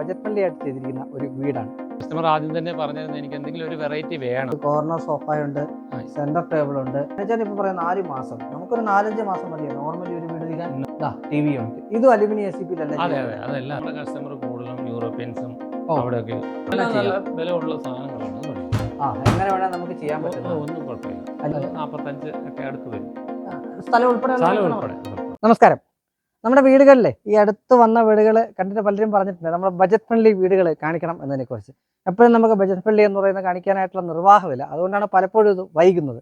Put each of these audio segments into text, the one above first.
Budget friendly ആയിട്ട് ചെയ്തിരിക്കുന്ന ഒരു വീടാണ്. കസ്റ്റമർ ആദ്യം തന്നെ പറഞ്ഞിരുന്നത് എനിക്ക് എന്തെങ്കിലും ഒരു വെറൈറ്റി വേണം. കോർണർ സോഫയുണ്ട് ഉണ്ട് സെന്റർ ടേബിൾ ഉണ്ട്. എന്നുവെച്ചാൽ ഇപ്പൊ പറയാം നാല് മാസം. നമുക്കൊരു നാലഞ്ച് മാസം മതിയോ? നോർമലി ഒരു വീട് തീരാൻ ടി വി ഉണ്ട്. ഇതും അലുമിനിയം എ സി പി അതെ അതെ. അതെല്ലാം കസ്റ്റമർ കൂടുതലും യൂറോപ്യൻസും. അവിടെയൊക്കെ എല്ലാം നല്ല വില സാധനങ്ങളാണ്. ആ എങ്ങനെ വേണേൽ നമുക്ക് ചെയ്യാൻ പറ്റുന്നത് ഒന്നും കുഴപ്പമില്ല. നാൽപ്പത്തഞ്ച് ഒക്കെ അടുത്ത് വരും. സ്ഥലം ഉൾപ്പെടെ. നമസ്കാരം. നമ്മുടെ വീടുകളിലെ ഈ അടുത്ത് വന്ന വീടുകൾ കണ്ടിട്ട് പലരും പറഞ്ഞിട്ടുണ്ട്. നമ്മുടെ ബജറ്റ് ഫ്രണ്ട്ലി വീടുകൾ കാണിക്കണം എന്നതിനെക്കുറിച്ച്. എപ്പോഴും നമുക്ക് ബജറ്റ് ഫ്രണ്ട്ലി എന്ന് പറയുന്നത് കാണിക്കാനായിട്ടുള്ള നിർവാഹമില്ല. അതുകൊണ്ടാണ് പലപ്പോഴും ഇത് വൈകുന്നത്.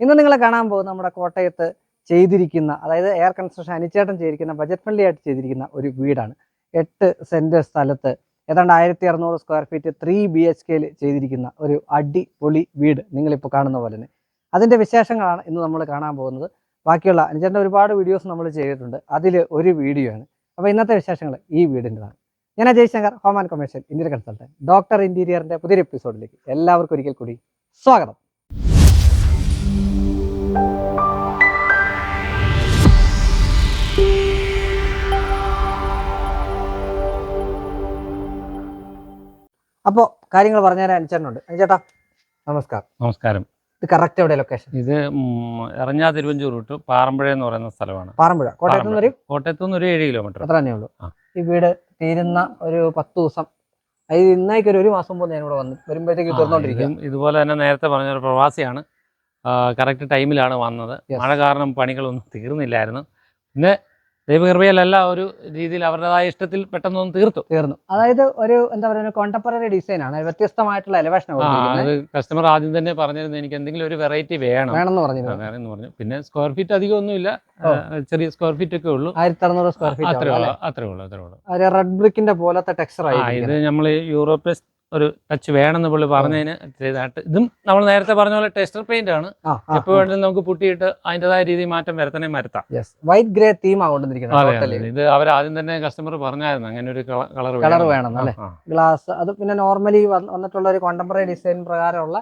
ഇന്ന് നിങ്ങളെ കാണാൻ പോകുന്ന നമ്മുടെ കോട്ടയത്ത് ചെയ്തിരിക്കുന്ന അതായത് എയർ കൺസ്ട്രക്ഷൻ അനിച്ചേട്ടൻ ചെയ്തിരിക്കുന്ന ബജറ്റ് ഫ്രണ്ട്ലി ആയിട്ട് ചെയ്തിരിക്കുന്ന ഒരു വീടാണ്. എട്ട് സെന്റ് സ്ഥലത്ത് ഏതാണ്ട് ആയിരത്തി അറുന്നൂറ് square feet three B H കെയിൽ ചെയ്തിരിക്കുന്ന ഒരു അടിപൊളി വീട് നിങ്ങളിപ്പോൾ കാണുന്ന പോലെ തന്നെ. അതിന്റെ വിശേഷങ്ങളാണ് ഇന്ന് നമ്മൾ കാണാൻ പോകുന്നത്. ബാക്കിയുള്ള അനുചേട്ടന്റെ ഒരുപാട് വീഡിയോസ് നമ്മൾ ചെയ്തിട്ടുണ്ട്. അതിൽ ഒരു വീഡിയോ ആണ്. അപ്പോൾ ഇന്നത്തെ വിശേഷങ്ങൾ ഈ വീടിന്റെതാണ്. ഞാൻ Ajay Shankar home and commercial Indian consultant doctor ഇന്റീരിയറിന്റെ പുതിയൊരു എപ്പിസോഡിലേക്ക് എല്ലാവർക്കും ഒരിക്കൽ കൂടി സ്വാഗതം. അപ്പോൾ കാര്യങ്ങൾ പറഞ്ഞുതരാൻ അനുചേട്ടനുണ്ട് അനുചേട്ടാ നമസ്കാരം. നമസ്കാരം. ഇത് കറക്റ്റ് എവിടെ ലൊക്കേഷൻ ഇത് എറഞ്ഞാ തിരുവഞ്ചൂർ റൂട്ട് പാറമ്പുഴ എന്ന് പറയുന്ന സ്ഥലമാണ്. പാറമ്പുഴ. കോട്ടയത്ത് നിന്ന് ഒരു കോട്ടയത്ത് നിന്ന് ഒരു ഏഴ് കിലോമീറ്റർ അത്ര തന്നെ ഉള്ളൂ. ഈ വീട് തീരുന്ന ഒരു പത്ത് ദിവസം അത് ഇന്നേക്ക് ഒരു മാസം മുമ്പ് ഞാൻ ഇവിടെ വന്നു വരുമ്പോഴത്തേക്ക് തുറന്നോണ്ടിരിക്കുക. ഇതുപോലെ തന്നെ നേരത്തെ പറഞ്ഞ ഒരു പ്രവാസിയാണ്. കറക്റ്റ് ടൈമിലാണ് വന്നത്. മഴ കാരണം പണികളൊന്നും തീർന്നില്ലായിരുന്നു. പിന്നെ ദൈവകൃപയിലല്ല ഒരു രീതിയിൽ അവരുടേതായ ഇഷ്ടത്തിൽ പെട്ടെന്നൊന്നും തീർത്തു. തീർന്നു. അതായത് ഒരു എന്താ പറയുക കോണ്ടംപററി ഡിസൈൻ ആണ്. വ്യത്യസ്തമായിട്ടുള്ള എലവേഷൻ അത് കസ്റ്റമർ ആദ്യം തന്നെ പറഞ്ഞിരുന്നു എനിക്ക് എന്തെങ്കിലും ഒരു വെറൈറ്റി വേണം. വേണമെന്ന് വേറെ എന്ന് പറഞ്ഞു. പിന്നെ സ്ക്വയർ ഫീറ്റ് അധികം ഒന്നുമില്ല. ചെറിയ സ്ക്വയർ ഫീറ്റ് ഒക്കെ ഉള്ളൂ. ആയിരത്തി അറുന്നൂറ് സ്ക്വയർ അത്രേ ഫീറ്റ് ഉള്ളൂ അത്രേ ഉള്ളൂ അത്രേ ഉള്ളൂ. റെഡ് ബ്രിക്കിന്റെ പോലത്തെ ടെക്സ്ചർ ആയി ഇത് നമ്മൾ യൂറോപ്യൻ ഒരു ടച്ച് വേണമെന്ന് പുള്ളി പറഞ്ഞതിന് ചെയ്തായിട്ട് ഇതും നമ്മൾ നേരത്തെ പറഞ്ഞ പോലെ ടെസ്റ്റർ പെയിന്റ് ആണ്. എപ്പോൾ വേണമെങ്കിലും നമുക്ക് പുട്ടിയിട്ട് അതിന്റെതായ രീതിയിൽ മാറ്റം വരുത്തണേ വരുത്താം വൈറ്റ് ഗ്രേ തീം ആകൊണ്ടിരിക്കുന്നത് ഇത് അവർ ആദ്യം തന്നെ കസ്റ്റമർ പറഞ്ഞായിരുന്നു അങ്ങനെ ഒരു കളർ കളർ വേണം അല്ലേ? ഗ്ലാസ് അത് പിന്നെ നോർമലി വന്നിട്ടുള്ള ഒരു കോണ്ടംപററി ഡിസൈൻ പ്രകാരമുള്ള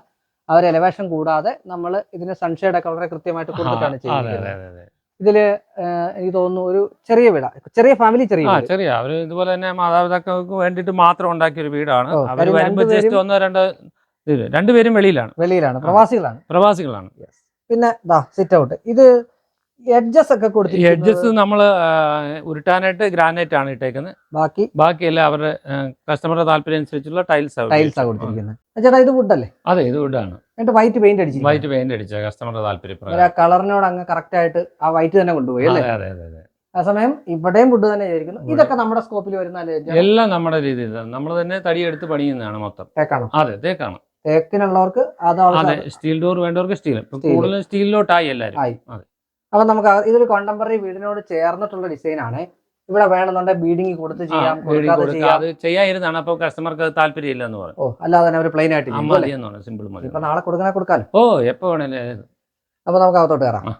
അവർ ഒരു എലവേഷൻ കൂടാതെ നമ്മൾ ഇതിന് സൺഷെയ്ഡ് ഒക്കെ വളരെ കൃത്യമായിട്ട് കൊടുത്തിട്ടാണ് ചെയ്യുന്നത് ഇതിൽ എനിക്ക് തോന്നുന്നു ഒരു ചെറിയ വീട. ചെറിയ ഫാമിലി ചെറിയ ചെറിയ. അവർ ഇതുപോലെ തന്നെ മാതാപിതാക്കൾക്ക് വേണ്ടിയിട്ട് മാത്രം ഉണ്ടാക്കിയ ഒരു വീടാണ്. ഓ, അവർ വരുമ്പോൾ ജസ്റ്റ് രണ്ടുപേരും- ഒന്നോ രണ്ടോ രണ്ടുപേരും വെളിയിലാണ്. വെളിയിലാണ് പ്രവാസികളാണ്. പ്രവാസികളാണ്. പിന്നെ സിറ്റ് ഔട്ട് ഇത് എഡ്ജസ് ഒക്കെ ഈ എഡ്ജസ് നമ്മൾ ഉരുട്ടാനായിട്ട് ഗ്രാനൈറ്റ് ആണ് ഇട്ടേക്കുന്നത് ബാക്കി? ബാക്കിയല്ല അവരുടെ കസ്റ്റമറുടെ താല്പര്യം അനുസരിച്ചുള്ള ടൈൽസ് ടൈൽസ് കൊടുത്തിരിക്കുന്നത്. ചേട്ടാ ഇത് വുഡ് അല്ലേ? അതെ ഇത് വുഡാണ് എന്നിട്ട് വൈറ്റ് പെയിന്റ് അടിച്ചു വൈറ്റ് പെയിന്റ് അടിച്ച കസ്റ്റമറുടെ താല്പര്യം കളറിനോട് അങ്ങ് കറക്റ്റ് ആയിട്ട് ആ വൈറ്റ് തന്നെ കൊണ്ടുപോയി അല്ലേ? അതെ അതെ അതെ ആ സമയം ഇവിടെയും വുഡ് തന്നെ ആയിരിക്കുന്നു. ഇതൊക്കെ നമ്മുടെ സ്കോപ്പിൽ വരുന്ന എല്ലാം നമ്മുടെ രീതിയിൽ നമ്മൾ തന്നെ തടി തടിയെടുത്ത് പണിയുന്നതാണ് മൊത്തം. തേക്കാണോ? അതെ തേക്കാണ്. തേക്കിനുള്ളവർക്ക് അത് സ്റ്റീൽ ഡോർ വേണ്ടവർക്ക് സ്റ്റീൽ. കൂടുതലും സ്റ്റീലിലോട്ടായി എല്ലാവരും അതെ. അപ്പൊ നമുക്ക് ഇതൊരു കോണ്ടംപററി വീടിനോട് ചേർന്നിട്ടുള്ള ഡിസൈൻ ആണ്. ഇവിടെ വേണമെന്നുണ്ടെങ്കിൽ ബീഡിങ് കൊടുത്ത് ചെയ്യാം കൊടുക്കാതെ കൊടുക്കുക. ചെയ്യാം. അത് ചെയ്യാതിരുന്നാണ്. അപ്പൊ കസ്റ്റമർക്ക് അത് താല്പര്യം എന്ന് പറഞ്ഞു. ഓ അല്ലാതെ തന്നെ പ്ലെയിൻ ആയിട്ട് ചെയ്യും, അല്ലേ? സിമ്പിൾ മതി. ഇപ്പൊ നാളെ കൊടുക്കണേ കൊടുക്കാലോ? ഓ എപ്പോ വേണേലും അപ്പൊ നമുക്ക് അകത്തോട്ട് കയറാം. ആ.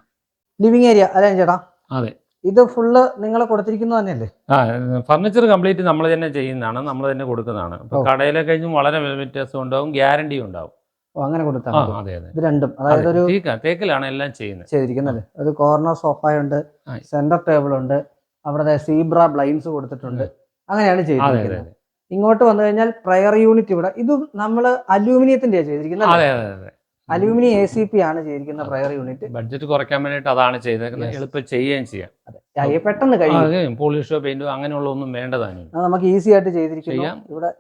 ലിവിങ് ഏരിയ അല്ലേ ചേട്ടാ? അതെ. ഇത് ഫുള്ള് നിങ്ങൾ കൊടുത്തിരിക്കുന്നത് തന്നെയല്ലേ? ആ ഫർണിച്ചർ കംപ്ലീറ്റ് നമ്മൾ തന്നെ ചെയ്യുന്നതാണ് നമ്മൾ തന്നെ കൊടുക്കുന്നതാണ്. ഇപ്പൊ ഓ. കടയിലെ കഴിഞ്ഞും വളരെ വ്യത്യാസം ഉണ്ടാവും ഗ്യാരണ്ടി ഉണ്ടാവും. അങ്ങനെ കൊടുത്താൽ ആ മതി. അതെ അതെ. ഇത് രണ്ടും. അതായത് ഒരു തേക്കാ- തേക്കിലാണ് എല്ലാം ചെയ്യുന്നത്. ചെയ്തിരിക്കുന്നല്ലേ ഒരു കോർണർ സോഫയുണ്ട് ആ. സെന്റർ ടേബിൾ ഉണ്ട് അവിടെ സീബ്ര ബ്ലൈൻസ് കൊടുത്തിട്ടുണ്ട്. അങ്ങനെയാണ് അതെ അതെ ചെയ്തിരിക്കുന്നത് അതെ. ഇങ്ങോട്ട് വന്നു കഴിഞ്ഞാൽ പ്രയർ യൂണിറ്റ് ഇവിടെ. ഇത് നമ്മൾ അലൂമിനിയത്തിന്റെ ചെയ്തിരിക്കുന്നത്. അതെ അതെ അതെ. അലൂമിനിയം എ സി പി ആണ് ചെയ്തിരിക്കുന്ന പ്രയർ യൂണിറ്റ് ബഡ്ജറ്റ് കുറയ്ക്കാൻ വേണ്ടിയിട്ട് അതാണ് ചെയ്തേക്കുന്നത്. Yes. എളുപ്പം ചെയ്യുകയും ചെയ്യാം. പെട്ടെന്ന് കഴിയും. പോളിഷോ പെയിന്റോ അങ്ങനെയുള്ള ഒന്നും വേണ്ടതാണ്. അത് നമുക്ക് ഈസി ആയിട്ട് ചെയ്തിരിക്കുന്നു. ചെയ്യാം. ഇവിടെ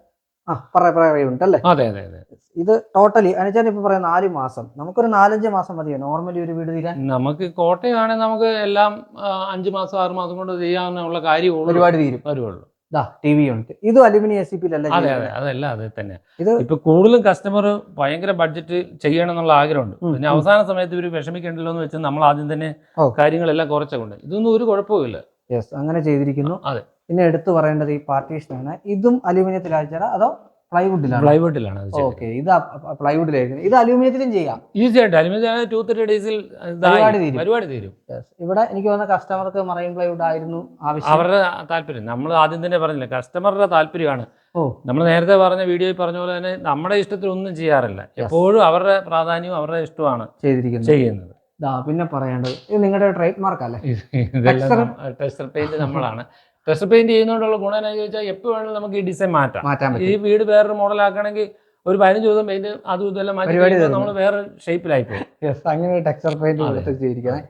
അല്ലേ അതെ അതെ അതെ. ഇത് ടോട്ടലി അനുചാൻ ഇപ്പൊ പറയാം നാല് മാസം. നമുക്കൊരു നാലഞ്ച് മാസം മതിയോ? നോർമലി ഒരു വീട് തീരാൻ? നമുക്ക് കോട്ടയമാണെങ്കിൽ നമുക്ക് എല്ലാം അഞ്ച് മാസം ആറ് മാസം കൊണ്ട് ചെയ്യാവുന്ന കാര്യം ഒരുപാട് തീരും. വരുവുള്ളൂ ടി വി യൂണിറ്റ്. ഇതും അലുമിനിയം എ സി പി അതെ അതെ. അതല്ല അത് തന്നെ. ഇത് ഇപ്പൊ കൂടുതലും കസ്റ്റമർ ഭയങ്കര ബഡ്ജറ്റ് ചെയ്യണം എന്നുള്ള ആഗ്രഹമുണ്ട്. പിന്നെ അവസാന സമയത്ത് ഇവർ വിഷമിക്കേണ്ടല്ലോ എന്ന് വെച്ച് നമ്മൾ ആദ്യം തന്നെ കാര്യങ്ങളെല്ലാം കുറച്ചുകൊണ്ട് ഇതൊന്നും ഒരു കുഴപ്പമില്ല യെസ് അങ്ങനെ ചെയ്തിരിക്കുന്നു. അതെ. പിന്നെ എടുത്തു പറയേണ്ടത് ഈ പാർട്ടീഷനാണ് ഇതും അലുമിനിയത്തിലാഴ്ച അതോ പ്ലൈവുഡിലാണ്? പ്ലൈവുഡിലാണ് ഓക്കെ ഇത് പ്ലൈവുഡിലായിരിക്കും. ഇത് അലൂമിനിയത്തിലും ചെയ്യാം. ഈസി ആയിട്ട് അലുമിനിയം ടു ത്രീ ഡേയ്സിൽ പരിപാടി തീരും. ഇവിടെ എനിക്ക് വന്ന കസ്റ്റമർക്ക് മറൈൻ പ്ലൈവുഡ് ആയിരുന്നു ആവശ്യം. അവരുടെ താല്പര്യം. നമ്മൾ ആദ്യം തന്നെ പറഞ്ഞില്ല കസ്റ്റമറുടെ താല്പര്യമാണ്. നമ്മൾ നേരത്തെ പറഞ്ഞ വീഡിയോയിൽ പറഞ്ഞ പോലെ തന്നെ നമ്മുടെ ഇഷ്ടത്തിൽ ഒന്നും ചെയ്യാറില്ല. എപ്പോഴും അവരുടെ പ്രാധാന്യവും അവരുടെ ഇഷ്ടമാണ് ചെയ്തിരിക്കുന്നത്. ചെയ്യുന്നത്. പിന്നെ പറയേണ്ടത് ഇത് നിങ്ങളുടെ ട്രേഡ് മാർക്ക് അല്ലേ ടെക്സ്റ്റർ പെയിന്റ് നമ്മളാണ്. ടെസ്റ്റർ പെയിന്റ് ചെയ്യുന്നതുകൊണ്ടുള്ള ഗുണം എന്നാ ചോദിച്ചാൽ എപ്പോൾ വേണമെങ്കിലും നമുക്ക് ഈ ഡിസൈൻ മാറ്റാം. മാറ്റാൻ ഈ വീട് വേറൊരു മോഡൽ ആക്കണമെങ്കിൽ ഒരു പതിനഞ്ച് ദിവസം പെയിന്റ് അതും ഇതെല്ലാം മാറ്റി നമ്മൾ വേറെ ഷേപ്പിലായി പോകും. അങ്ങനെ ടെക്സ്ചർ പെയിന്റ് അതെ. കൊടുത്ത് ചെയ്തിരിക്കുന്നത്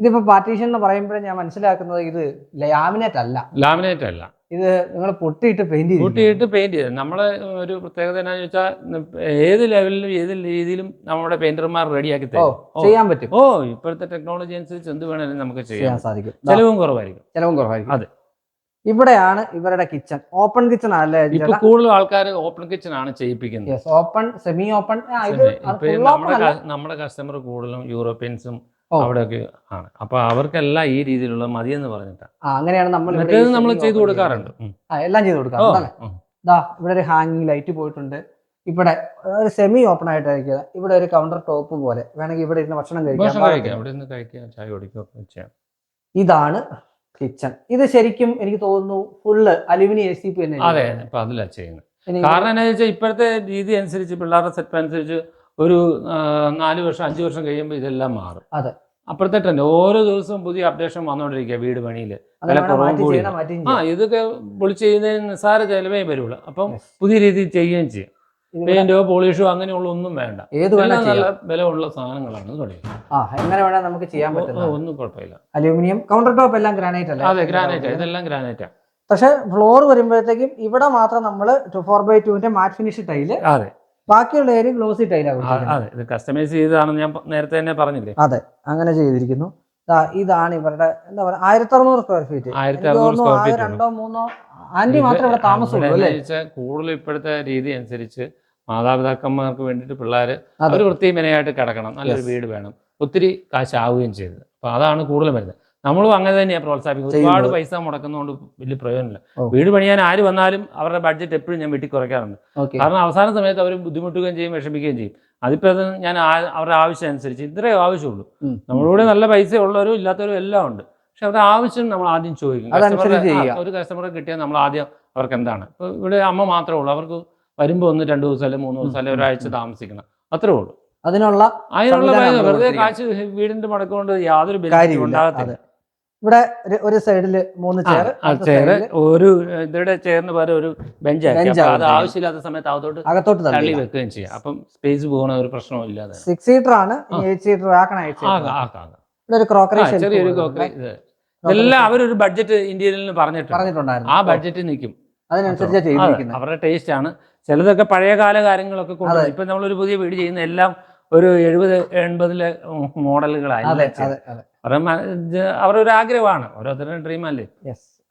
ഇതിപ്പോ പാർട്ടീഷൻ എന്ന് പറയുമ്പോഴേ ഞാൻ മനസ്സിലാക്കുന്നത് ഇത് ലാമിനേറ്റ് അല്ല. ലാമിനേറ്റ് അല്ല. ഇത് നിങ്ങൾ പൊട്ടിയിട്ട് പെയിന്റ് പൊട്ടിയിട്ട് പെയിന്റ് ചെയ്ത്. നമ്മളെ ഒരു പ്രത്യേകത എന്നാന്ന് വെച്ചാൽ ഏത് ലെവലിലും ഏത് രീതിയിലും നമ്മുടെ പെയിന്റർമാർ റെഡിയാക്കി തരും. ചെയ്യാൻ പറ്റും. ഓ ഇപ്പോഴത്തെ ടെക്നോളജി അനുസരിച്ച് എന്ത് വേണമെങ്കിലും നമുക്ക് ചെയ്യാൻ ചെയ്യാം സാധിക്കും ചെലവും കുറവായിരിക്കും. ചെലവും കുറവായിരിക്കും. അതെ. ഇവിടെയാണ് ഇവരുടെ കിച്ചൺ. ഓപ്പൺ കിച്ചൺ അല്ലേ ഇപ്പൊ കൂടുതൽ ആൾക്കാർ ഓപ്പൺ കിച്ചൺ ആണ് ചെയ്യിപ്പിക്കുന്നത്. ഓപ്പൺ സെമി ഓപ്പൺ നമ്മുടെ കസ്റ്റമർ കൂടുതലും യൂറോപ്യൻസും. അവിടെയൊക്കെ ആണ്. അപ്പൊ അവർക്കെല്ലാം ഈ രീതിയിലുള്ള മതി എന്ന് ആ അങ്ങനെയാണ് നമ്മൾ നമ്മൾ ചെയ്തു കൊടുക്കാറുണ്ട്. എല്ലാം ചെയ്തു കൊടുക്കാറുണ്ട് ദാ ഇവിടെ ഒരു ഹാങ്ങിങ് ലൈറ്റ് പോയിട്ടുണ്ട്. ഇവിടെ ഒരു സെമി ഓപ്പൺ ആയിട്ടായിരിക്കുക. ഇവിടെ ഒരു കൗണ്ടർ ടോപ്പ് പോലെ. വേണമെങ്കിൽ ഇവിടെ ഇരുന്ന് ഭക്ഷണം കഴിക്കാം. ഇതാണ് കിച്ചൺ. ഇത് ശരിക്കും എനിക്ക് തോന്നുന്നു full aluminium A C P തന്നെ അതെ ഇപ്പൊ അതിലാ ചെയ്യുന്നത്. കാരണം എന്താ വെച്ചാൽ ഇപ്പോഴത്തെ രീതി അനുസരിച്ച് പിള്ളേരുടെ സെറ്റ് അനുസരിച്ച് ഒരു നാല് വർഷം അഞ്ച് വർഷം കഴിയുമ്പോൾ ഇതെല്ലാം മാറും. അതെ. അപ്പുറത്തെ ട്രെൻഡ് ഓരോ ദിവസവും പുതിയ അപ്ഡേഷൻ വന്നുകൊണ്ടിരിക്കുക വീട് പണിയിൽ വില കുറവും കൂടി. ആ ഇതൊക്കെ പൊളിച്ച് ചെയ്യുന്നതിന് നിസ്സാര ചെലവേ വരുള്ളൂ. അപ്പം പുതിയ രീതിയിൽ ചെയ്യുകയും ചെയ്യും. പെയിന്റോ പോളിഷോ അങ്ങനെയുള്ള ഒന്നും വേണ്ട. ഏത് വേണം നല്ല ചെയ്യാം. വില ഉള്ള സാധനങ്ങളാണ് തുടങ്ങി ആ എങ്ങനെ വേണേൽ നമുക്ക് ചെയ്യാൻ പറ്റുന്ന ഒന്നും കുഴപ്പമില്ല. അലൂമിനിയം കൗണ്ടർ ടോപ്പ് എല്ലാം ഗ്രാനൈറ്റ് അല്ലേ? അതെ ഗ്രാനൈറ്റ് ഇതെല്ലാം ഗ്രാനൈറ്റാ പക്ഷെ ഫ്ലോർ വരുമ്പോഴത്തേക്കും ഇവിടെ മാത്രം നമ്മൾ ടു ഫോർ ബൈ ടുവിന്റെ മാറ്റ് ഫിനിഷ് ടൈൽ അതെ. ബാക്കിയുള്ള ഏരിയ ഗ്ലോസി ടൈലാണ് അതെ ഇത് കസ്റ്റമൈസ് ചെയ്തതാണെന്ന് ഞാൻ നേരത്തെ തന്നെ പറഞ്ഞില്ലേ? അതെ അങ്ങനെ ചെയ്തിരിക്കുന്നു. ഇതാണ് ഇവരുടെ എന്താ പറയുക ആയിരത്തി അറുന്നൂറ് സ്ക്വയർ ഫീറ്റ് രണ്ടോ മൂന്നോ ആന്റി മാത്രമേ ഇവിടെ താമസമുള്ളൂ കൂടുതൽ ഇപ്പോഴത്തെ രീതി അനുസരിച്ച് മാതാപിതാക്കന്മാർക്ക് വേണ്ടിയിട്ട് പിള്ളേര് അവർ അവർ വൃത്തിമനയായിട്ട് കിടക്കണം. നല്ലൊരു വീട് വേണം. ഒത്തിരി കാശാവുകയും ചെയ്തത് അപ്പൊ അതാണ് കൂടുതൽ വരുന്നത്. നമ്മളും അങ്ങനെ തന്നെയാണ് പ്രോത്സാഹിപ്പിക്കുന്നത്. ഒരുപാട്. പൈസ മുടക്കുന്നതുകൊണ്ട് വലിയ പ്രയോജനമില്ല. വീട് പണിയാൻ ആര് വന്നാലും അവരുടെ ബഡ്ജറ്റ് എപ്പോഴും ഞാൻ വെട്ടി കുറയ്ക്കാറുണ്ട്. കാരണം അവസാന സമയത്ത് അവർ ബുദ്ധിമുട്ടുകയും ചെയ്യും വിഷമിക്കുകയും ചെയ്യും. അതിപ്പോൾ അത് ഞാൻ അവരുടെ ആവശ്യം അനുസരിച്ച് ഇത്രയേ ആവശ്യമുള്ളൂ. നമ്മളിവിടെ നല്ല പൈസ ഉള്ളവരും ഇല്ലാത്തവരും എല്ലാം ഉണ്ട്. പക്ഷെ അവരുടെ ആവശ്യം നമ്മൾ ആദ്യം ചോദിക്കും. ഒരു കസ്റ്റമറെ കിട്ടിയാൽ നമ്മൾ ആദ്യം അവർക്ക് എന്താണ്? ഇപ്പോൾ ഇവിടെ അമ്മ മാത്രമേ ഉള്ളൂ. അവർക്ക് വരുമ്പോൾ ഒന്ന് രണ്ട് ദിവസം അല്ലെങ്കിൽ മൂന്ന് ദിവസം അല്ലെങ്കിൽ ഒരാഴ്ച താമസിക്കണം. അത്രേ ഉള്ളൂ. അതിനുള്ള അതിനുള്ള വെറുതെ. കാശ് വീടിന്റെ മടക്കുകൊണ്ട് യാതൊരു ഉണ്ടാകത്തില്ല. ഇവിടെ ഒരു- സൈഡിൽ മൂന്ന് ചെയർ ചെയർ ഒരു ഇവരുടെ ചെയറിന് പകരം ഒരു ബെഞ്ച് അത് ആവശ്യമില്ലാത്ത സമയത്ത് അകത്തോട്ട് അകത്തോട്ട് തള്ളി വെക്കുകയും ചെയ്യാം. അപ്പം സ്പേസ് പോകുന്ന ഒരു പ്രശ്നവും ഇല്ലാതെ സിക്സ് സീറ്റർ ആണ്. എയ്റ്റ് സീറ്റർ ആക്കണം. ഇവിടെ ഒരു ക്രോക്കറി ചെറിയൊരു ക്രോക്കറി ഇത്. ഇതെല്ലാം അവരൊരു ബഡ്ജറ്റ് ഇന്ത്യയിൽ പറഞ്ഞിട്ടുണ്ട്. പറഞ്ഞിട്ടുണ്ടായിരുന്നു. ആ ബഡ്ജറ്റ് നിൽക്കും. അതിനനുസരിച്ച് അതെ, അവരുടെ ടേസ്റ്റ് ആണ്. ചിലതൊക്കെ പഴയകാല കാര്യങ്ങളൊക്കെ കൊണ്ട്. ഇപ്പൊ നമ്മളൊരു പുതിയ വീട് ചെയ്യുന്ന എല്ലാം ഒരു എഴുപത് എൺപതിലെ മോഡലുകളായി. അവരൊരു ആഗ്രഹമാണ്. ഓരോരുത്തരുടെ ഡ്രീം അല്ലേ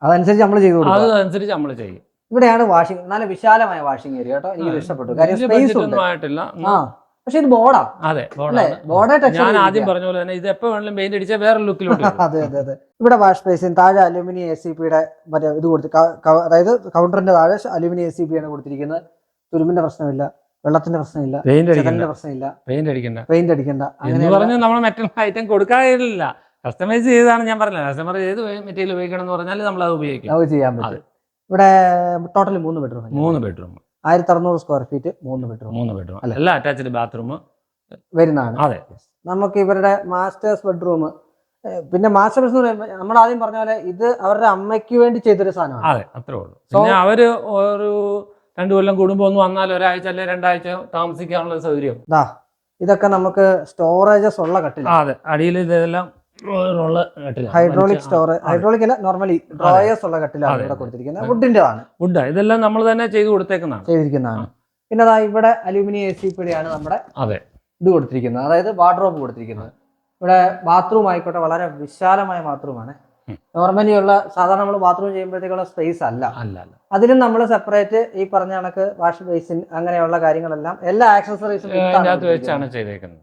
അതനുസരിച്ച് നമ്മൾ ചെയ്തു അതനുസരിച്ച് നമ്മൾ ചെയ്യും. ഇവിടെയാണ് വാഷിംഗ് നല്ല വിശാലമായ വാഷിംഗ് ഏരിയ കേട്ടോ. എനിക്ക് ഇഷ്ടപ്പെട്ടു. കാര്യം സ്പേസ് ആയിട്ടില്ല. പക്ഷെ ഇത് ബോർഡാ. അതെ ഞാൻ ആദ്യം പറഞ്ഞ പോലെ തന്നെ ഇത് എപ്പോ വേണമെങ്കിലും പെയിന്റ് അടിച്ചാൽ വേറെ ലുക്കിലോട്ട് അതെ അതെ അതെ. ഇവിടെ വാഷ് സ്പേസിന് താഴെ അലുമിനിയം എ സി പിയുടെ മറ്റേ ഇത് കൊടുത്ത് അതായത് കൗണ്ടറിന്റെ താഴെ അലുമിനിയം എ സി പി ആണ് കൊടുത്തിരിക്കുന്നത്. തുരുമ്പിന്റെ പ്രശ്നമില്ല വെള്ളത്തിന്റെ പ്രശ്നമില്ല പെയിന്റ് അടിക്കണ്ട. പ്രശ്നമില്ല. പെയിന്റ് അടിക്കണ്ട. പെയിന്റ് അടിക്കണ്ട. എന്ന് പറഞ്ഞാൽ നമ്മൾ മറ്റുള്ള ഐറ്റം കൊടുക്കാറില്ല. കസ്റ്റമൈസ് ചെയ്താണ് ഞാൻ പറഞ്ഞത്. കസ്റ്റമർ ചെയ്ത് മെറ്റീരിയൽ ഉപയോഗിക്കണം എന്ന് പറഞ്ഞാൽ നമ്മൾ അത് ഉപയോഗിക്കും. നമുക്ക് ചെയ്യാൻ പറ്റും. ഇവിടെ ടോട്ടലി മൂന്ന് ബെഡ്റൂം മൂന്ന് ബെഡ്റൂം ആയിരത്തി അറുന്നൂറ് സ്ക്വയർ ഫീറ്റ് മൂന്ന് ബെഡ്റൂം മൂന്ന് ബെഡ്റൂം അല്ല. അറ്റാച്ച്ഡ് ബാത്റൂം വരുന്നതാണ്. അതെ. നമുക്ക് ഇവരുടെ മാസ്റ്റേഴ്സ് ബെഡ്റൂം പിന്നെ മാസ്റ്റർ ബെഡ്റൂം എന്ന് പറയുമ്പോൾ നമ്മൾ ആദ്യം പറഞ്ഞ പോലെ ഇത് അവരുടെ അമ്മയ്ക്ക് വേണ്ടി ചെയ്തൊരു സാധനമാണ്. അതെ അത്രേ ഉള്ളൂ. പിന്നെ അവർ ഒരു രണ്ടു കൊല്ലം കൂടുമ്പോൾ ഒന്ന് വന്നാൽ ഒരാഴ്ച അല്ലെ രണ്ടാഴ്ച താമസിക്കാനുള്ള സൗകര്യം. ദാ ഇതൊക്കെ നമുക്ക് സ്റ്റോറേജസ് ഉള്ള കട്ടില. അതെ. അടിയിൽ ഇതെല്ലാം ഉള്ള കട്ടില. ഹൈഡ്രോളിക് സ്റ്റോറേജ് ഹൈഡ്രോളിക് അല്ല നോർമലി ഡ്രോയേഴ്സ് ഉള്ള കട്ടിലാണ് ഇവിടെ കൊടുത്തിരിക്കുന്നത് കൊടുത്തിരിക്കുന്നത്. ആണ് വുഡ് ഇതെല്ലാം നമ്മൾ തന്നെ ചെയ്ത് കൊടുത്തേക്കുന്നതാണ്. ചെയ്തിരിക്കുന്നതാണ്. പിന്നെ അതാ ഇവിടെ അലൂമിനിയം എ സി പിടിയാണ് നമ്മുടെ അതെ. ഇത് കൊടുത്തിരിക്കുന്നത്. അതായത് വാർഡ്രോബ് കൊടുത്തിരിക്കുന്നത്. ഇവിടെ ബാത്റൂം ആയിക്കോട്ടെ വളരെ വിശാലമായ ബാത്റൂമാണ്. നോർമലി ഉള്ള സാധാരണ നമ്മൾ ബാത്റൂം ചെയ്യുമ്പോഴത്തേക്കുള്ള സ്പേസ് അല്ല. അല്ല അല്ല. അതിലും നമ്മൾ സെപ്പറേറ്റ് ഈ പറഞ്ഞ കണക്ക് വാഷ് ബേസിൻ അങ്ങനെയുള്ള കാര്യങ്ങളെല്ലാം എല്ലാ ആക്സസറീസും വെച്ചാണ് ചെയ്തേക്കുന്നത്.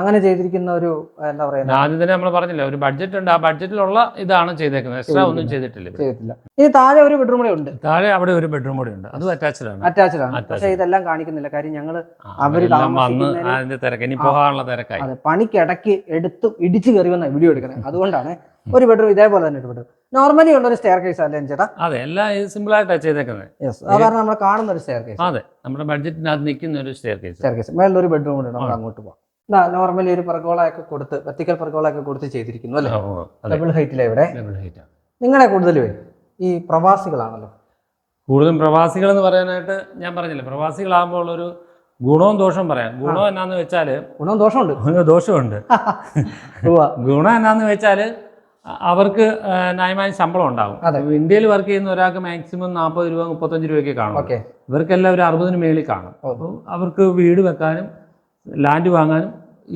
അങ്ങനെ ചെയ്തിരിക്കുന്ന ഒരു എന്താ പറയുക ആദ്യം തന്നെ നമ്മൾ പറഞ്ഞില്ല ഒരു ബഡ്ജറ്റ് ഉണ്ട്. ആ ബഡ്ജറ്റിലുള്ള ഇതാണ് ചെയ്തേക്കുന്നത്. എക്സ്ട്രാ ഒന്നും ചെയ്തിട്ടില്ല. ചെയ്തിട്ടില്ല ഇനി താഴെ ഒരു ബെഡ്റൂം കൂടെ ഉണ്ട്. താഴെ അവിടെ ഒരു ബെഡ്റൂം കൂടി ഉണ്ട്. അത് അറ്റാച്ച്ഡ് ആണ്. അറ്റാച്ച്ഡ് ആണ്. പക്ഷെ ഇതെല്ലാം കാണിക്കുന്നില്ല. കാര്യം ഞങ്ങൾ അവർ അതിന്റെ തിരക്ക്. ഇനി പോകാനുള്ള തിരക്കായി. അതെ പണിക്കിടയ്ക്ക് എടുത്ത് ഇടിച്ചു കയറി വന്ന വീഡിയോ എടുക്കുന്നത്. അതുകൊണ്ടാണ് ഒരു ബെഡ്റൂം ഇതേപോലെ തന്നെ ഒരു നോർമലി ഉള്ള ഒരു സ്റ്റെയർ കേസ് അല്ലേ ചേട്ടാ? അതെ എല്ലാം സിമ്പിൾ ആയിട്ടാണ് ചെയ്തേക്കുന്നത് യെസ് സാധാരണ നമ്മൾ കാണുന്ന ഒരു സ്റ്റെയർ കേസ് അതെ നമ്മുടെ ബഡ്ജറ്റിനകത്ത് നിൽക്കുന്ന ഒരു സ്റ്റെയർ കേസ് സ്റ്റെയർ കേസ് മേളിൽ ഒരു ബെഡ്റൂം ഉണ്ട് നമുക്ക് അങ്ങോട്ട് പോകാം നോർമലി ഒരു പെർഗോളയൊക്കെ കൊടുത്ത് വെർട്ടിക്കൽ പെർഗോളയൊക്കെ കൊടുത്ത് ചെയ്തിരിക്കുന്നു അല്ലേ? ഡബിൾ ഹൈറ്റിലെ ഇവിടെ. നിങ്ങളുടെ കൂടുതൽ വരും. ഈ പ്രവാസികളാണല്ലോ. കൂടുതലും പ്രവാസികൾ എന്ന് പറയാനായിട്ട് ഞാൻ പറഞ്ഞില്ല പ്രവാസികളാകുമ്പോൾ ഒരു ഗുണവും ദോഷവും പറയാം. ഗുണം എന്നാന്ന് വെച്ചാൽ ഗുണവും ദോഷമുണ്ട് ദോഷമുണ്ട്. ഗുണം എന്നാന്ന് വെച്ചാൽ അവർക്ക് ന്യായമായ ശമ്പളം ഉണ്ടാവും അതെ. ഇന്ത്യയിൽ വർക്ക് ചെയ്യുന്ന ഒരാൾക്ക് മാക്സിമം നാൽപ്പത് രൂപ മുപ്പത്തഞ്ച് രൂപയൊക്കെ കാണും. ഇവർക്കെല്ലാം ഒരു അറുപതിന് മേളിൽ കാണും. അപ്പം അവർക്ക് വീട് വെക്കാനും ലാൻഡ് വാങ്ങാനും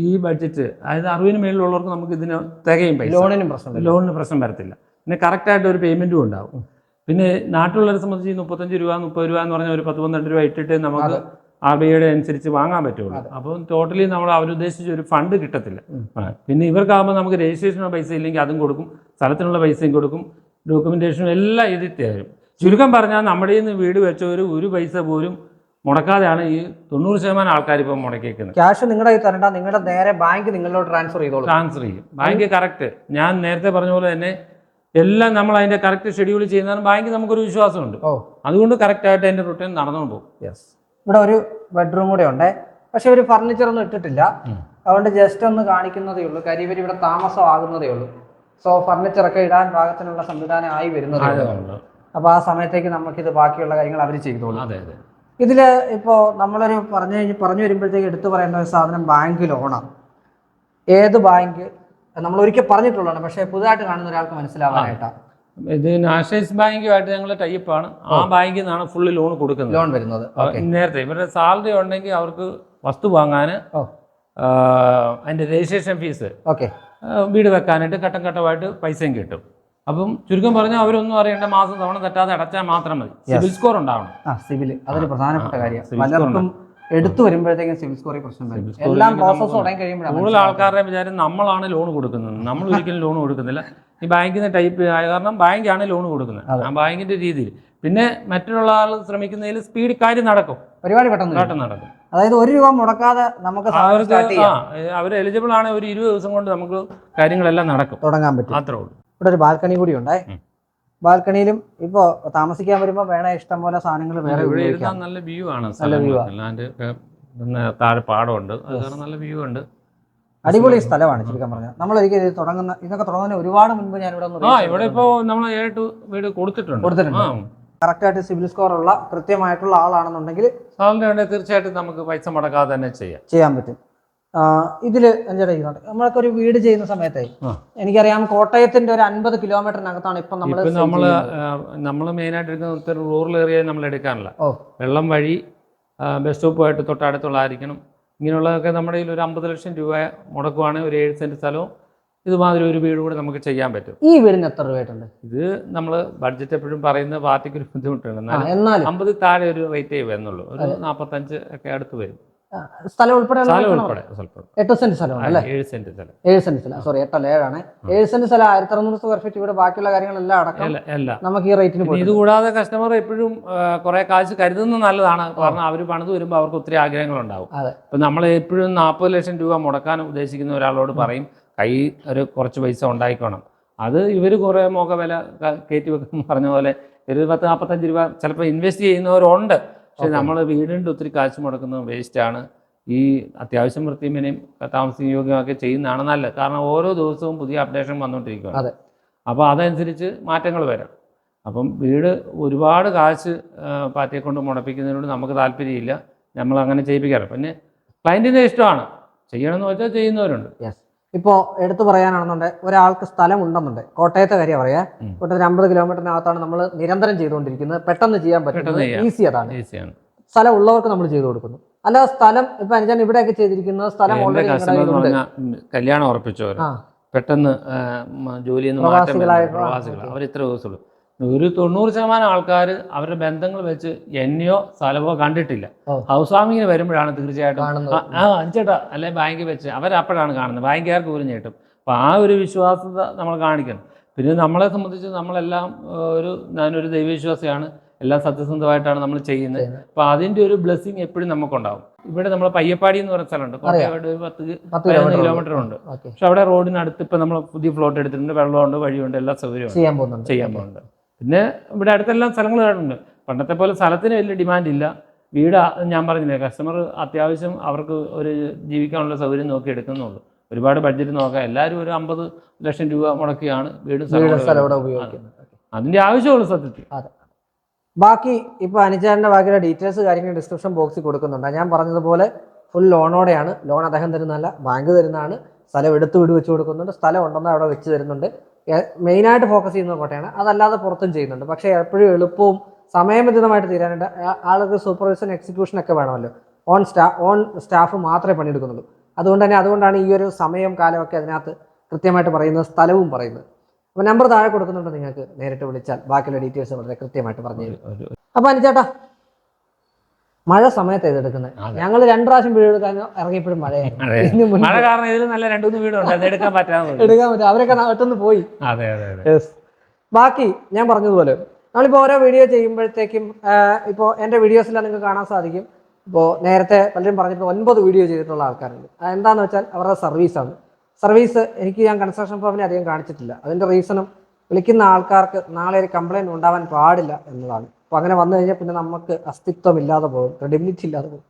ഈ ബഡ്ജറ്റ് അതായത് അറുപതിന് മേളിലുള്ളവർക്ക് നമുക്ക് ഇതിന് തികയും പൈസ. ലോണിനും പ്രശ്നമില്ല ലോണിന് പ്രശ്നം വരത്തില്ല. പിന്നെ കറക്റ്റായിട്ട് ഒരു പേയ്മെന്റും ഉണ്ടാവും. പിന്നെ നാട്ടിലുള്ളവരെ സംബന്ധിച്ച് മുപ്പത്തഞ്ച് രൂപ മുപ്പത് രൂപ എന്ന് പറഞ്ഞാൽ ഒരു പത്ത് പന്ത്രണ്ട് രൂപ ഇട്ടിട്ട് നമുക്ക് ആർ ബി ഐയുടെ അനുസരിച്ച് വാങ്ങാൻ പറ്റുള്ളൂ. അപ്പം ടോട്ടലി നമ്മൾ അവരുദ്ദേശിച്ച ഒരു ഫണ്ട് കിട്ടത്തില്ല. പിന്നെ ഇവർക്കാകുമ്പോൾ നമുക്ക് രജിസ്ട്രേഷനുള്ള പൈസ ഇല്ലെങ്കിൽ അതും കൊടുക്കും. സ്ഥലത്തിനുള്ള പൈസയും കൊടുക്കും. ഡോക്യുമെന്റേഷനും എല്ലാം ഇതിൽ തരും. ചുരുക്കം പറഞ്ഞാൽ നമ്മുടെ നിന്ന് വീട് വെച്ചവർ ഒരു പൈസ പോലും മുടക്കാതെയാണ് ഈ തൊണ്ണൂറ് ശതമാനം ആൾക്കാർ ഇപ്പം മുടക്കിയേക്കുന്നത്. ക്യാഷ് നിങ്ങളുടെ കയ്യിൽ തരണ്ട നിങ്ങളുടെ നേരെ ബാങ്ക് നിങ്ങളോട് ട്രാൻസ്ഫർ ചെയ്തോളൂ. ട്രാൻസ്ഫർ ചെയ്യും. ബാങ്ക് കറക്റ്റ് ഞാൻ നേരത്തെ പറഞ്ഞ പോലെ തന്നെ എല്ലാം നമ്മൾ അതിന്റെ കറക്റ്റ് ഷെഡ്യൂൾ ചെയ്യുന്നതാണ്. ബാങ്ക് നമുക്കൊരു വിശ്വാസമുണ്ട്. അതുകൊണ്ട് അതുകൊണ്ട് കറക്റ്റായിട്ട് അതിന്റെ റിട്ടേൺ നടന്നുകൊണ്ട് പോകും. യെസ് ഇവിടെ ഒരു ബെഡ്റൂം കൂടെ ഉണ്ട്. പക്ഷെ ഒരു ഫർണിച്ചർ ഒന്നും ഇട്ടിട്ടില്ല. അതുകൊണ്ട് ജസ്റ്റ് ഒന്ന് കാണിക്കുന്നതേ ഉള്ളൂ. കാര്യം ഇവർ ഇവിടെ താമസമാകുന്നതേ ഉള്ളൂ. സോ ഫർണിച്ചർ ഒക്കെ ഇടാൻ പാകത്തിനുള്ള സംവിധാനം ആയി വരുന്നതേ ഉള്ളൂ. അപ്പോൾ ആ സമയത്തേക്ക് നമുക്കിത് ബാക്കിയുള്ള കാര്യങ്ങൾ അവർ ചെയ്തോളൂ. ഇതിൽ ഇപ്പോ നമ്മളൊരു പറഞ്ഞു കഴിഞ്ഞ് പറഞ്ഞു വരുമ്പോഴത്തേക്ക് എടുത്തു പറയേണ്ട ഒരു സാധനം ബാങ്ക് ലോണാണ് ഏത് ബാങ്ക് നമ്മൾ ഒരിക്കൽ പറഞ്ഞിട്ടുള്ളതാണ്. പക്ഷെ പുതുതായിട്ട് കാണുന്ന ഒരാൾക്ക് മനസ്സിലാവാനായിട്ടാണ് ഇത് നാഷണലൈസ് ബാങ്കുമായിട്ട് ഞങ്ങൾ ടൈപ്പാണ്. ആ ബാങ്കിൽ നിന്നാണ് ഫുള്ള് ലോൺ കൊടുക്കുന്നത്. ലോൺ വരുന്നത്. നേരത്തെ ഇവരുടെ സാലറി ഉണ്ടെങ്കിൽ അവർക്ക് വസ്തു വാങ്ങാൻ അതിന്റെ രജിസ്ട്രേഷൻ ഫീസ് ഓക്കെ. വീട് വെക്കാനായിട്ട് ഘട്ടം ഘട്ടമായിട്ട് പൈസയും കിട്ടും. അപ്പം ചുരുക്കം പറഞ്ഞാൽ അവരൊന്നും അറിയേണ്ട മാസം തവണ തെറ്റാതെ അടച്ചാൽ മാത്രം മതി. സിബിൽ സ്കോർ ഉണ്ടാവണം. സിബിൽ അതൊരു പ്രധാനപ്പെട്ട ആ, എടുത്തു വരുമ്പോഴത്തേക്കും സിവിൽ സ്കോറിൽ പ്രശ്നം വരും. എല്ലാം പ്രോസസ് പ്രോസസ്സ് തുടങ്ങി കഴിയുമ്പോഴാണ് കൂടുതൽ ആൾക്കാരുടെ വിചാരം നമ്മളാണ് ലോൺ കൊടുക്കുന്നത്. നമ്മൾ ഒരിക്കലും ലോൺ കൊടുക്കുന്നില്ല. ഈ ബാങ്കിന്റെ ടൈപ്പ് ആയ കാരണം ബാങ്കാണ് ലോൺ കൊടുക്കുന്നത്. ആ ബാങ്കിന്റെ രീതിയിൽ. പിന്നെ മറ്റുള്ള ആൾ ശ്രമിക്കുന്നതിൽ സ്പീഡ് കാര്യം നടക്കും. പരിപാടി പെട്ടെന്ന് പെട്ടെന്ന് നടക്കും. അതായത് ഒരു രൂപ മുടക്കാതെ നമുക്ക് അവർക്ക് ആ അവർ എലിജിബിൾ ആണ് ഒരു ഇരുപത് ദിവസം കൊണ്ട് നമുക്ക് കാര്യങ്ങളെല്ലാം നടക്കും. തുടങ്ങാൻ പറ്റും. അത്രേ ഉള്ളൂ. ഇവിടെ ഒരു ബാൽക്കണി കൂടി ഉണ്ടേ ഉം. ബാൽക്കണിയിലും ഇപ്പോ താമസിക്കാൻ വരുമ്പോൾ വേണ ഇഷ്ടം പോലെ സാധനങ്ങൾ വേറെ ഇവിടെ ഇരുന്നാൽ നല്ല വ്യൂ ആണ്. അല്ലാണ്ട് താഴെ പാടമുണ്ട്. നല്ല വ്യൂ ഉണ്ട്. അടിപൊളി സ്ഥലമാണ് ചുരുക്കം പറഞ്ഞാൽ നമ്മൾ ഒരിക്കലും ഇത് തുടങ്ങുന്ന ഇതൊക്കെ തുടങ്ങുന്ന ഒരുപാട് മുൻപ് ഞാൻ ഇവിടെ ആ ഇവിടെ ഇപ്പോ നമ്മൾ ഏഴെട്ട് വീട് കൊടുത്തിട്ടുണ്ട്. കൊടുത്തിട്ടുണ്ട്. ആ. കറക്റ്റ് ആയിട്ട് സിവിൽ സ്കോർ ഉള്ള കൃത്യമായിട്ടുള്ള ആളാണെന്നുണ്ടെങ്കിൽ വേണ്ടി തീർച്ചയായിട്ടും നമുക്ക് പൈസ മുടക്കാതെ തന്നെ ചെയ്യാം. ചെയ്യാൻ പറ്റും. ഇതിൽ ചെയ്യുന്നുണ്ട് നമ്മളൊക്കെ ഒരു വീട് ചെയ്യുന്ന സമയത്തെ എനിക്കറിയാം കോട്ടയത്തിന്റെ ഒരു അൻപത് കിലോമീറ്ററിനകത്താണ് ഇപ്പൊ നമ്മൾ നമ്മൾ നമ്മൾ മെയിൻ ആയിട്ട് എടുക്കുന്ന റൂറൽ ഏരിയ നമ്മൾ എടുക്കാനല്ല വെള്ളം വഴി ബസ് സ്റ്റോപ്പുമായിട്ട് തൊട്ടടുത്തുള്ളതായിരിക്കണം. ഇങ്ങനെയുള്ളതൊക്കെ നമ്മുടെ കയ്യിൽ ഒരു അമ്പത് ലക്ഷം രൂപ മുടക്കുവാണ് ഒരു ഏഴ് സെന്റ് സ്ഥലവും. ഇതുമാതിരി ഒരു വീട് കൂടെ നമുക്ക് ചെയ്യാൻ പറ്റും. ഈ വീടിന് എത്ര രൂപയായിട്ടുണ്ട്? ഇത് നമ്മൾ ബഡ്ജറ്റ് എപ്പോഴും പറയുന്ന പാർട്ടിക്ക് ഒരു ബുദ്ധിമുട്ടുണ്ട് അമ്പത് താഴെ ഒരു റേറ്റേ വരുന്നുള്ളൂ. ഒരു നാൽപ്പത്തഞ്ച് ഒക്കെ അടുത്ത് വരും. സ്ഥലം ഉൾപ്പെടെ സ്ഥലം എട്ട് സെന്റ് സ്ഥലമാണ് അല്ലേ ഏഴ് സെന്റ് സ്ഥലം. ഏഴ് സെന്റ് സ്ഥലം. സോറി എട്ടല്ല ഏഴാണ്. ഏഴ് സെന്റ് സ്ഥലം ആയിരത്തി അറുന്നൂറ് സ്ക്വയർ ഫീറ്റ് ഇവിടെ ബാക്കിയുള്ള കാര്യങ്ങളെല്ലാം അടക്കം നമുക്ക് ഈ റേറ്റിന് ഇത് കൂടാതെ കസ്റ്റമർ എപ്പോഴും കുറെ കാശ് കരുതുന്നത് നല്ലതാണ്. കാരണം അവർ പണിത് വരുമ്പോൾ അവർക്ക് ഒത്തിരി ആഗ്രഹങ്ങളുണ്ടാവും. ഉണ്ടാവും ഇപ്പം നമ്മൾ എപ്പോഴും നാൽപ്പത് ലക്ഷം രൂപ മുടക്കാൻ ഉദ്ദേശിക്കുന്ന ഒരാളോട് പറയും കൈ ഒരു കുറച്ച് പൈസ ഉണ്ടായിക്കോണം. അത് ഇവർ കുറേ മോക വില കയറ്റി വെക്കും പറഞ്ഞ പോലെ ഒരു പത്ത് നാൽപ്പത്തഞ്ച് രൂപ ചിലപ്പോൾ ഇൻവെസ്റ്റ് ചെയ്യുന്നവരുണ്ട്. പക്ഷെ നമ്മൾ വീടിന്റെ ഒത്തിരി കാശ് മുടക്കുന്നത് വേസ്റ്റാണ് ഈ അത്യാവശ്യം വൃത്തിമേനയും താമസിക്കുന്ന യോഗ്യമൊക്കെ ചെയ്യുന്നതാണ് നല്ലത്. കാരണം ഓരോ ദിവസവും പുതിയ അപ്ഡേഷൻ വന്നുകൊണ്ടിരിക്കുകയാണ്. അതെ. അപ്പോൾ അതനുസരിച്ച് മാറ്റങ്ങൾ വരാം അപ്പം വീട് ഒരുപാട് കാശ് പാറ്റയെ പാർട്ടിയെ കൊണ്ട് മുടപ്പിക്കുന്നതിനോട് നമുക്ക് താല്പര്യമില്ല. നമ്മൾ അങ്ങനെ ചെയ്യിപ്പിക്കാറ് പിന്നെ ക്ലയന്റിന്റെ ഇഷ്ടമാണ്. ചെയ്യണമെന്ന് വെച്ചാൽ ചെയ്യുന്നവരുണ്ട്. ഇപ്പോ എടുത്തു പറയാനാണെന്നുണ്ടെങ്കിൽ ഒരാൾക്ക് സ്ഥലം ഉണ്ടെന്നുണ്ട് കോട്ടയത്തെ കാര്യം പറയാ. കോട്ടയത്തിന് അമ്പത് കിലോമീറ്ററിനകത്താണ് നമ്മൾ നിരന്തരം ചെയ്തുകൊണ്ടിരിക്കുന്നത് പെട്ടെന്ന് ചെയ്യാൻ പറ്റുന്നത് ഈസി അതാണ്. സ്ഥലം ഉള്ളവർക്ക് നമ്മൾ ചെയ്തു കൊടുക്കുന്നു. അല്ല സ്ഥലം ഇപ്പൊ അനുജാൻ ഇവിടെയൊക്കെ ചെയ്തിരിക്കുന്നത് സ്ഥലം കല്യാണം ഉറപ്പിച്ചവർ പെട്ടെന്ന് ജോലി ജോലിയിൽ നിന്ന് പ്രവാസികൾ അവർ ഇത്ര ദിവസമുള്ളൂ. ഒരു തൊണ്ണൂറ് ശതമാനം ആൾക്കാർ അവരുടെ ബന്ധങ്ങൾ വെച്ച് എന്നെയോ സ്ഥലമോ കണ്ടിട്ടില്ല. ഹൗസ് വാമിങ്ങിന് വരുമ്പോഴാണ് തീർച്ചയായിട്ടും ആ, അഞ്ചേട്ട അല്ലെ ബാങ്കിൽ വെച്ച്. അവരപ്പോഴാണ് കാണുന്നത്. ബാങ്കുകാർക്ക് പോലും ഞെട്ടും. അപ്പോൾ ആ ഒരു വിശ്വാസത നമ്മൾ കാണിക്കണം. പിന്നെ നമ്മളെ സംബന്ധിച്ച് നമ്മളെല്ലാം ഒരു ഞാനൊരു ദൈവവിശ്വാസിയാണ്. എല്ലാം സത്യസന്ധമായിട്ടാണ് നമ്മൾ ചെയ്യുന്നത്. അപ്പൊ അപ്പോൾ അതിന്റെ ഒരു ബ്ലെസ്സിങ് എപ്പോഴും നമുക്കുണ്ടാവും. ഇവിടെ നമ്മൾ പയ്യപ്പാടി എന്ന് പറയുന്ന സ്ഥലമുണ്ട്. അവിടെ ഒരു പത്ത് പതിനൊന്ന് കിലോമീറ്റർ കിലോമീറ്റർ ഉണ്ട്. പക്ഷെ അവിടെ റോഡിനടുത്ത് ഇപ്പം നമ്മൾ പുതിയ ഫ്ലോട്ട് എടുത്തിട്ടുണ്ട്. വെള്ളമുണ്ട് വഴിയുണ്ട് എല്ലാ സൗകര്യവും ചെയ്യാൻ പോകുന്നുണ്ട്. ചെയ്യാൻ പോകുന്നുണ്ട്. പിന്നെ ഇവിടെ അടുത്തെല്ലാം സ്ഥലങ്ങൾ കാണുന്നുണ്ട് പണ്ടത്തെ പോലെ സ്ഥലത്തിന് വലിയ ഡിമാൻഡ് ഇല്ല. വീട് ഞാൻ പറഞ്ഞില്ലേ കസ്റ്റമർ അത്യാവശ്യം അവർക്ക് ഒരു ജീവിക്കാനുള്ള സൗകര്യം നോക്കി എടുക്കുന്നുള്ളൂ. ഒരുപാട് ബഡ്ജറ്റ് നോക്കാം എല്ലാവരും ഒരു അമ്പത് ലക്ഷം രൂപ മുടക്കിയാണ് വീട് സ്ഥലം ഉപയോഗിക്കുന്നത്. അതിന്റെ ആവശ്യമുള്ളൂ സത്യത്തിൽ. ബാക്കി ഇപ്പോൾ അനുചാരന്റെ ബാക്കിയുള്ള ഡീറ്റെയിൽസ് കാര്യങ്ങൾ ഡിസ്ക്രിപ്ഷൻ ബോക്സിൽ കൊടുക്കുന്നുണ്ട്. ഞാൻ പറഞ്ഞതുപോലെ ഫുൾ ലോണോടെയാണ് ലോൺ അദ്ദേഹം തരുന്നതല്ല ബാങ്ക് തരുന്നതാണ്. സ്ഥലം എടുത്ത് വീട് വെച്ച് കൊടുക്കുന്നുണ്ട്. സ്ഥലം ഉണ്ടെന്ന് അവിടെ വെച്ച് തരുന്നുണ്ട്. മെയിനായിട്ട് ഫോക്കസ് ചെയ്യുന്ന കോട്ടയാണ്. അതല്ലാതെ പുറത്തും ചെയ്യുന്നുണ്ട്. പക്ഷേ എപ്പോഴും എളുപ്പവും സമയബന്ധിതമായിട്ട് തീരാനായിട്ട് ആ- ആൾക്ക് സൂപ്പർവിഷൻ എക്സിക്യൂഷൻ ഒക്കെ വേണമല്ലോ. ഓൺ സ്റ്റാ ഓൺ സ്റ്റാഫ് മാത്രമേ പണിയെടുക്കുന്നുള്ളൂ. അതുകൊണ്ട് തന്നെ അതുകൊണ്ടാണ് ഈ ഒരു സമയം കാലമൊക്കെ അതിനകത്ത് കൃത്യമായിട്ട് പറയുന്നത് സ്ഥലവും പറയുന്നത്. അപ്പോൾ നമ്പർ താഴെ കൊടുക്കുന്നുണ്ട് നിങ്ങൾക്ക് നേരിട്ട് വിളിച്ചാൽ. ബാക്കിയുള്ള ഡീറ്റെയിൽസ് വളരെ കൃത്യമായിട്ട് പറഞ്ഞു തരും. അപ്പോൾ അപ്പൊ അനുചേട്ടാ മഴ സമയത്ത് ഇതെടുക്കുന്നത്. ഞങ്ങൾ രണ്ടു പ്രാവശ്യം വീട് എടുക്കാൻ ഇറങ്ങിയപ്പോഴും മഴയായിരുന്നു മഴ. കാരണം ഇതിൽ നല്ല രണ്ടു മൂന്ന് വീടുണ്ട്. എടുക്കാൻ പറ്റാതെ എടുക്കാൻ പറ്റും. അവരൊക്കെ നാട്ടിന്ന് പോയി. അതെ അതെ ബാക്കി ഞാൻ പറഞ്ഞതുപോലെ നമ്മളിപ്പോൾ ഓരോ വീഡിയോ ചെയ്യുമ്പോഴത്തേക്കും ഇപ്പോ എന്റെ വീഡിയോസിലാണ് നിങ്ങൾക്ക് കാണാൻ സാധിക്കും. ഇപ്പോ നേരത്തെ പലരും പറഞ്ഞിട്ട് ഒൻപത് വീഡിയോ ചെയ്തിട്ടുള്ള ആൾക്കാരുണ്ട്. എന്താണെന്ന് വെച്ചാൽ അവരുടെ സർവീസാണ് സർവീസ് എനിക്ക് ഞാൻ കൺസ്ട്രക്ഷൻ ഫോമിനെ അധികം കാണിച്ചിട്ടില്ല. അതിന്റെ റീസണും വിളിക്കുന്ന ആൾക്കാർക്ക് നാളെ ഒരു കംപ്ലൈന്റ് ഉണ്ടാവാൻ പാടില്ല എന്നതാണ്. അപ്പോൾ അങ്ങനെ വന്നു കഴിഞ്ഞാൽ പിന്നെ നമുക്ക് അസ്തിത്വം ഇല്ലാതെ പോകും ക്രെഡിബിലിറ്റി ഇല്ലാതെ പോകും.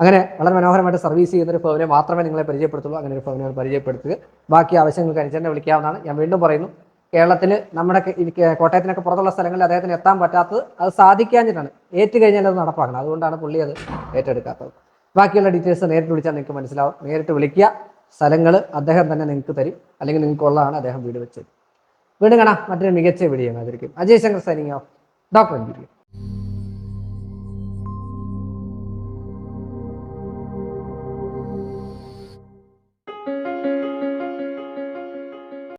അങ്ങനെ വളരെ മനോഹരമായിട്ട് സർവീസ് ചെയ്യുന്ന ഒരു മാത്രമേ നിങ്ങളെ പരിചയപ്പെടുത്തുള്ളൂ. അങ്ങനെ ഒരു ഫേമിനെ പരിചയപ്പെടുത്തുക. ബാക്കി ആവശ്യങ്ങൾക്ക് അനുസരിച്ച് വിളിക്കാവുന്നതാണ്. ഞാൻ വീണ്ടും പറയുന്നു കേരളത്തിൽ നമ്മുടെ കോട്ടയത്തിനൊക്കെ പുറത്തുള്ള സ്ഥലങ്ങളിൽ അദ്ദേഹത്തിന് എത്താൻ പറ്റാത്തത് അത് സാധിക്കാഞ്ഞിട്ടാണ്. ഏറ്റു കഴിഞ്ഞാൽ അത് നടപ്പാക്കണം. അതുകൊണ്ടാണ് പുള്ളി അത് ഏറ്റെടുക്കാത്തത്. ബാക്കിയുള്ള ഡീറ്റെയിൽസ് നേരിട്ട് വിളിച്ചാൽ നിങ്ങൾക്ക് മനസ്സിലാവും. നേരിട്ട് വിളിക്കുക. സ്ഥലങ്ങൾ അദ്ദേഹം തന്നെ നിങ്ങൾക്ക് തരും. അല്ലെങ്കിൽ നിങ്ങൾക്കുള്ളതാണ് അദ്ദേഹം വീട് വെച്ചത്. വീണ്ടും കാണാം. മറ്റൊരു മികച്ച വീഡിയോ ആയിരിക്കും. Ajay Shankar signing off doctor